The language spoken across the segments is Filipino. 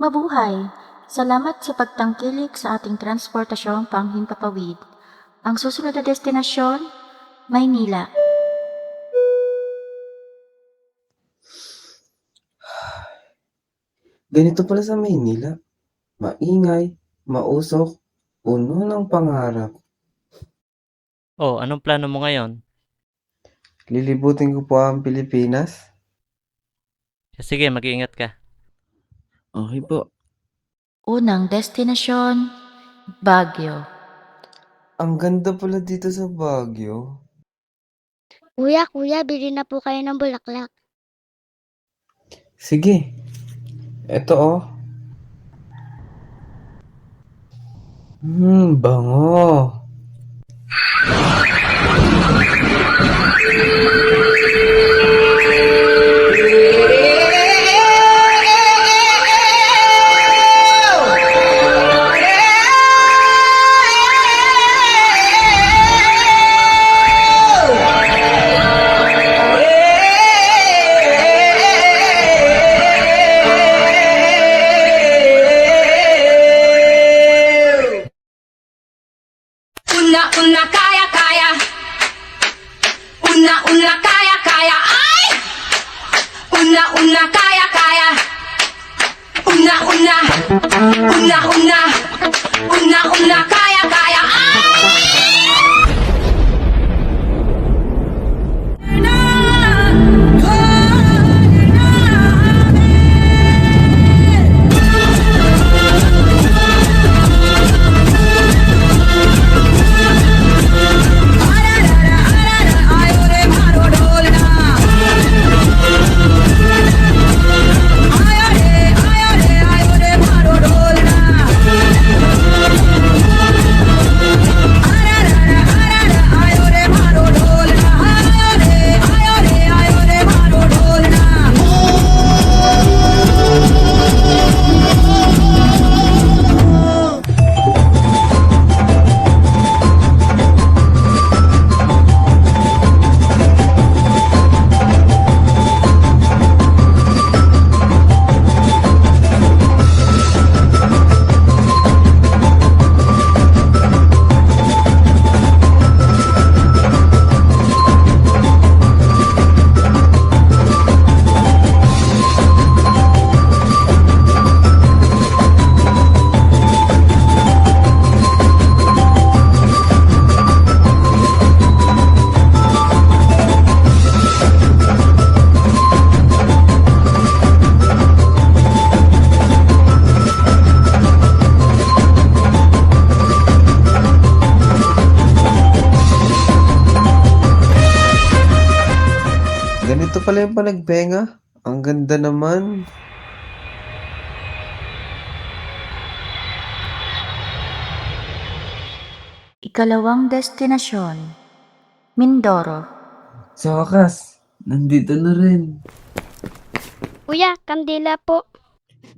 Mabuhay! Salamat sa pagtangkilik sa ating transportasyong panghimpapawid. Ang susunod na destinasyon, Maynila. Ganito pala sa Maynila. Maingay, mausok, puno ng pangarap. Oh, anong plano mo ngayon? Lilibutin ko po ang Pilipinas. Sige, mag-iingat ka. Okay po. Unang destinasyon, Baguio. Ang ganda pala dito sa Baguio. Kuya, kuya, bili na po kayo ng bulaklak. Sige. Ito oh. Hmm, bango. Pala yung panagbenga. Ang ganda naman. Ikalawang destinasyon, Mindoro. Sa wakas, nandito na rin. Kuya, kandila po.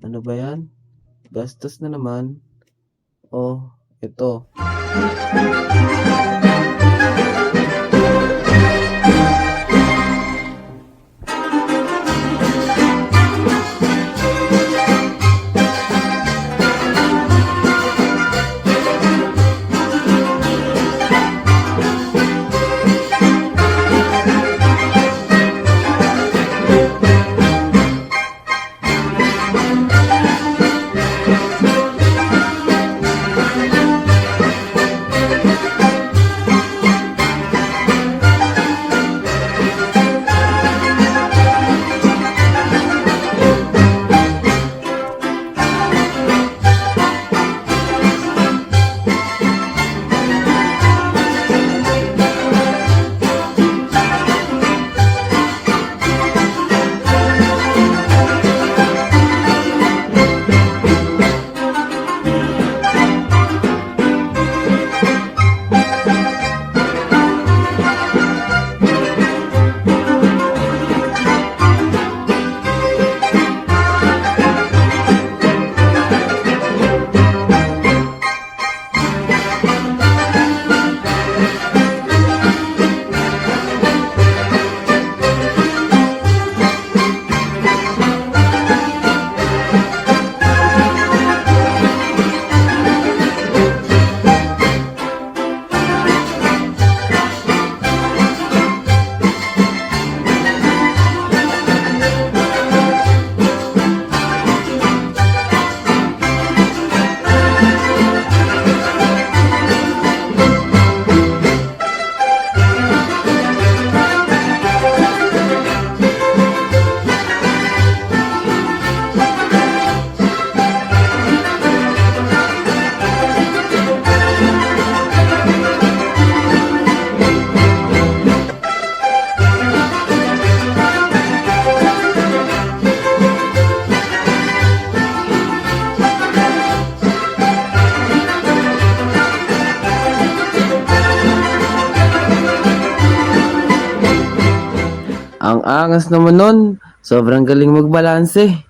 Ano ba yan? Gastos na naman. Oh, ito. Ang angas naman nun. Sobrang galing magbalanse.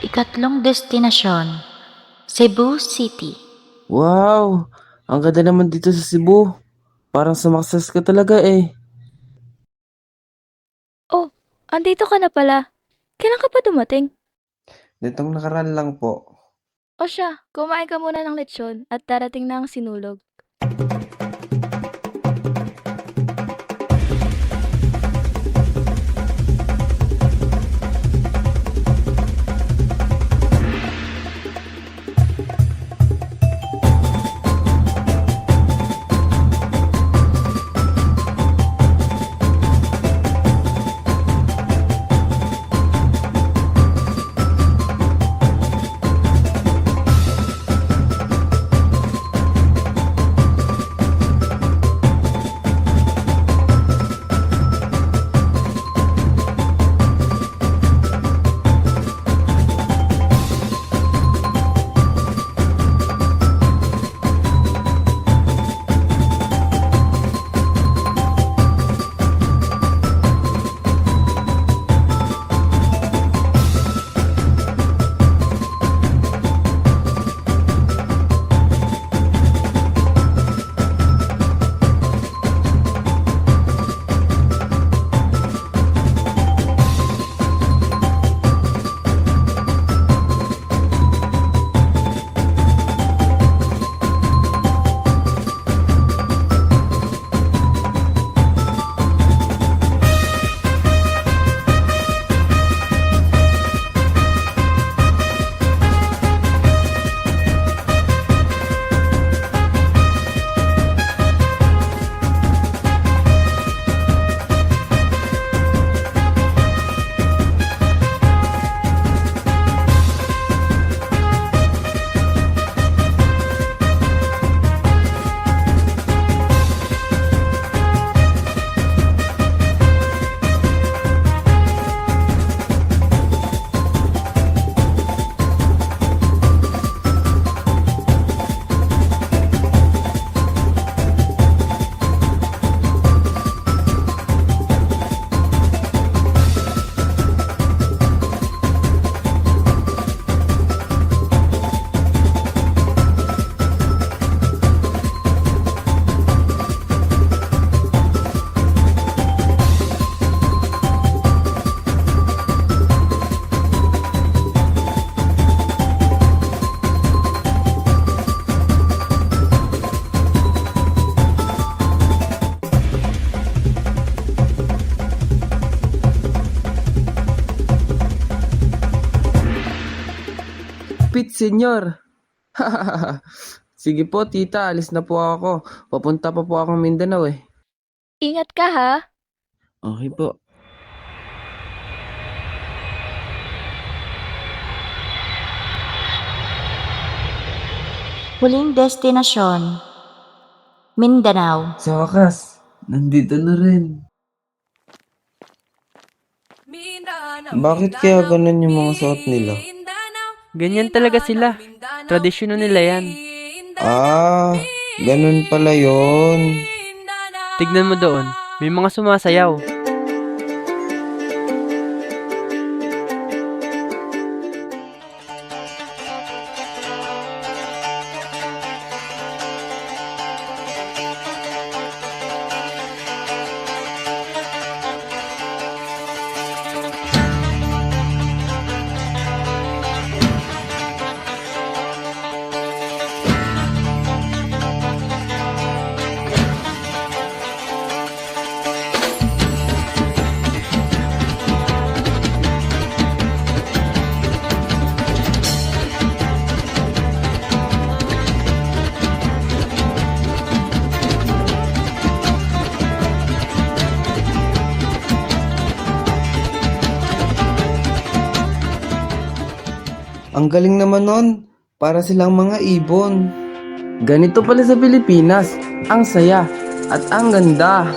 Ikatlong destinasyon, Cebu City. Wow! Ang ganda naman dito sa Cebu. Parang sumakses ka talaga eh. Andito ka na pala. Kailan ka pa dumating? Nitong nakaraan lang po. O siya, kumain ka muna ng lechon at darating na ang sinulog. Senyor! Sige po, tita. Alis na po ako. Papunta pa po akong Mindanao eh. Ingat ka ha! Okay po. Huling destinasyon, Mindanao. Sa wakas, nandito na rin. Bakit kaya ganun yung mga suot nila? Ganyan talaga sila. Tradisyon nila yan. Ah, ganun pala yon. Tignan mo doon. May mga sumasayaw. Ang galing naman nun. Para silang mga ibon. Ganito pala sa Pilipinas. Ang saya at ang ganda.